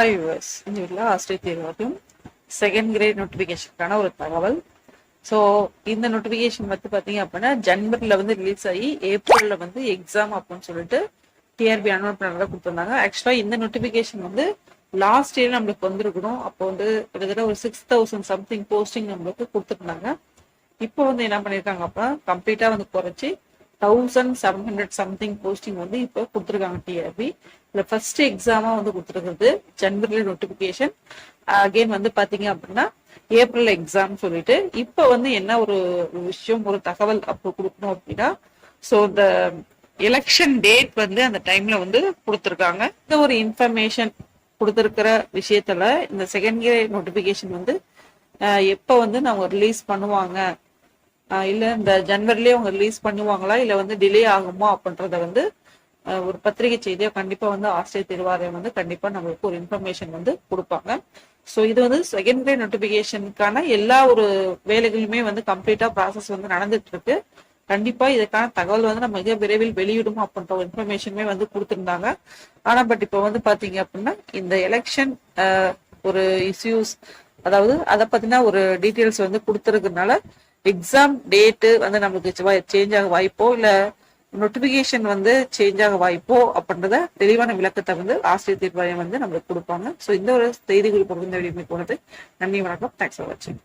Hi viewers இந்த வீட்டில் ஆஸ்திரேலிய தேர்வாகும் செகண்ட் கிரேட் நோட்டிஃபிகேஷனுக்கான ஒரு தகவல். ஸோ இந்த நோட்டிஃபிகேஷன் வந்து பார்த்தீங்க அப்படின்னா ஜன்வரியில் வந்து ரிலீஸ் ஆகி ஏப்ரலில் வந்து எக்ஸாம் அப்படின்னு சொல்லிட்டு டிஆர்பி அனௌன்ஸ் பண்ணதாக கொடுத்துருந்தாங்க. ஆக்சுவலாக இந்த நோட்டிஃபிகேஷன் வந்து லாஸ்ட் இயர் நம்மளுக்கு வந்திருக்கணும். அப்போ வந்து கிட்டத்தட்ட ஒரு சிக்ஸ் தௌசண்ட் சம்திங் போஸ்டிங் நம்மளுக்கு கொடுத்துருந்தாங்க. இப்போ வந்து என்ன பண்ணியிருக்காங்க அப்படின்னா கம்ப்ளீட்டாக வந்து குறைச்சி thousand seven hundred something posting வந்து இப்போ கொடுத்துருக்காங்க டிஆர்பி இதில் ஃபர்ஸ்ட் எக்ஸாமாக வந்து கொடுத்துருக்குறது ஜனவரியில் நோட்டிபிகேஷன் அகெயின் வந்து பார்த்தீங்க அப்படின்னா ஏப்ரல் எக்ஸாம் சொல்லிட்டு இப்போ வந்து என்ன ஒரு விஷயம் ஒரு தகவல் அப்போ கொடுக்கணும் அப்படின்னா ஸோ இந்த எலெக்ஷன் டேட் வந்து அந்த டைம்ல வந்து கொடுத்துருக்காங்க. இந்த ஒரு இன்ஃபர்மேஷன் கொடுத்துருக்கிற விஷயத்துல இந்த செகண்ட் இயர் நோட்டிபிகேஷன் வந்து எப்போ வந்து நாங்கள் ரிலீஸ் பண்ணுவாங்க இல்ல இந்த ஜனவரிலேயே அவங்க ரிலீஸ் பண்ணுவாங்களா? இல்ல வந்து டிலே ஆகுமா? அப்படின்றத வந்து ஒரு பத்திரிகை செய்தியா கண்டிப்பா வந்து ஆசிரியர் தேர்வாலயம் வந்து கண்டிப்பா நம்மளுக்கு ஒரு இன்ஃபர்மேஷன் வந்து கொடுப்பாங்க. ஸோ இது வந்து செகண்டரி கிரேட் நோட்டிபிகேஷனுக்கான எல்லா ஒரு வேலைகளுமே வந்து கம்ப்ளீட்டா ப்ராசஸ் வந்து நடந்துட்டு இருக்கு. கண்டிப்பா இதுக்கான தகவல் வந்து நம்ம மிக விரைவில் வெளியிடும் அப்படின்ற ஒரு இன்ஃபர்மேஷனுமே வந்து கொடுத்துருந்தாங்க. ஆனா பட் இப்போ வந்து பாத்தீங்க அப்படின்னா இந்த எலெக்ஷன் ஒரு இஷ்யூஸ் அதாவது அதை பத்தின ஒரு டீட்டெயில்ஸ் வந்து கொடுத்துருக்கனால எக்ஸாம் டேட்டு வந்து நம்மளுக்கு சேஞ்ச் ஆக வாய்ப்போ இல்ல நோட்டிபிகேஷன் வந்து சேஞ்ச் ஆக வாய்ப்போ அப்படின்றத தெளிவான விளக்கத்தை வந்து ஆசிரியர் தீர்வாயம் வந்து நம்மளுக்கு கொடுப்பாங்க. ஸோ இந்த ஒரு செய்தி குறிப்பு வந்து போனது. நன்றி வணக்கம். தேங்க்ஸ் ஃபார் வாட்சிங்